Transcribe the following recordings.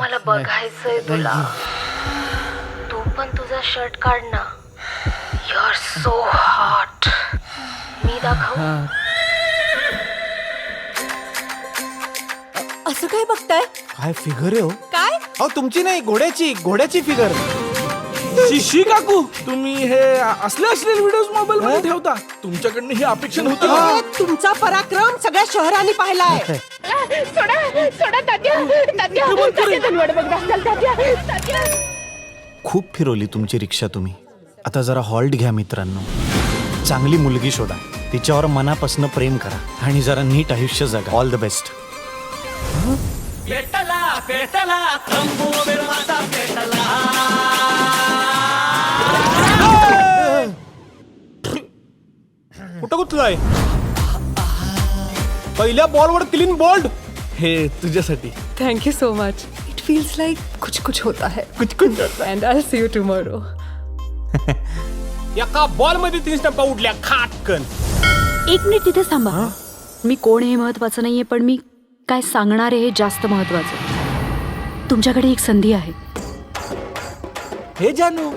मला बघायचंय तुला. तू पण तुझा शर्ट काढ ना. यू आर सो हॉट मी दाखव. असं काय बघताय? काय फिगर आहे हो? काय? अहो तुमची नाही घोड्याची घोड्याची फिगर. शिशी काकू तुम्ही हे असले असलेले व्हिडिओ मोबाईल मध्ये ठेवता. तुमच्याकडनं ही अपेक्षा नव्हती. हे तुमचा पराक्रम सगळ्या शहराने पाहिलाय. सोडा सोडा तात्या खूप फिरवली तुमची रिक्षा तुम्ही. आता जरा हॉल्ट घ्या मित्रांनो. चांगली मुलगी शोधा. तिच्यावर मनापासून प्रेम करा आणि जरा नीट आयुष्य जगा. ऑल द बेस्ट कुठं कुठलाय पहिल्या बॉलवर क्लीन बॉल्ड हे तुझ्यासाठी. You so much. It feels like कुछ कुछ होता है. कुछ कुछ होता and I'll see you tomorrow. एका बॉलमध्ये तीन स्टंपा उडल्या खाटकन. एक मिनिट तिथे थांबा. मी कोण हे महत्वाचं नाहीये पण मी काय सांगणार आहे हे जास्त महत्वाचं. तुमच्याकडे एक संधी आहे. हे जानू.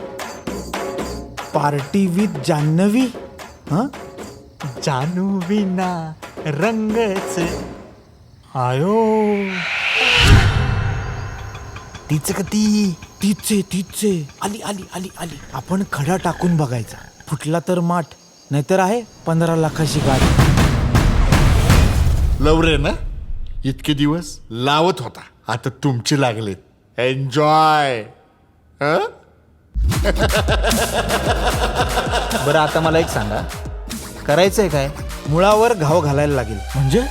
Party with Janhvi. हा? जानू विना रंगच आयो तीच का ती तीचे तीचे आली आली आली आली आपण खडा टाकून बघायचा. फुटला तर माठ नाहीतर आहे पंधरा लाखाची गाडी. लवरे ना? इतके दिवस लावत होता. आता तुमचे लागलेत एन्जॉय बरं आता मला एक सांगा. करायचंय काय? मुळावर घाव घालायला लागेल. म्हणजे?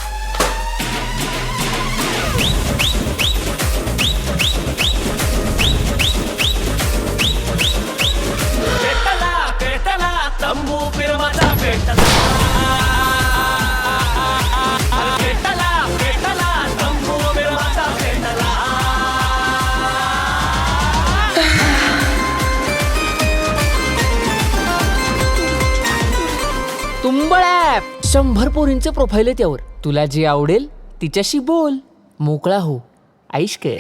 तुंबळ ॲप. शंभर पोरींचं प्रोफाईल आहे त्यावर तुला जे आवडेल तिच्याशी बोल. मोकळा हो. आईश कर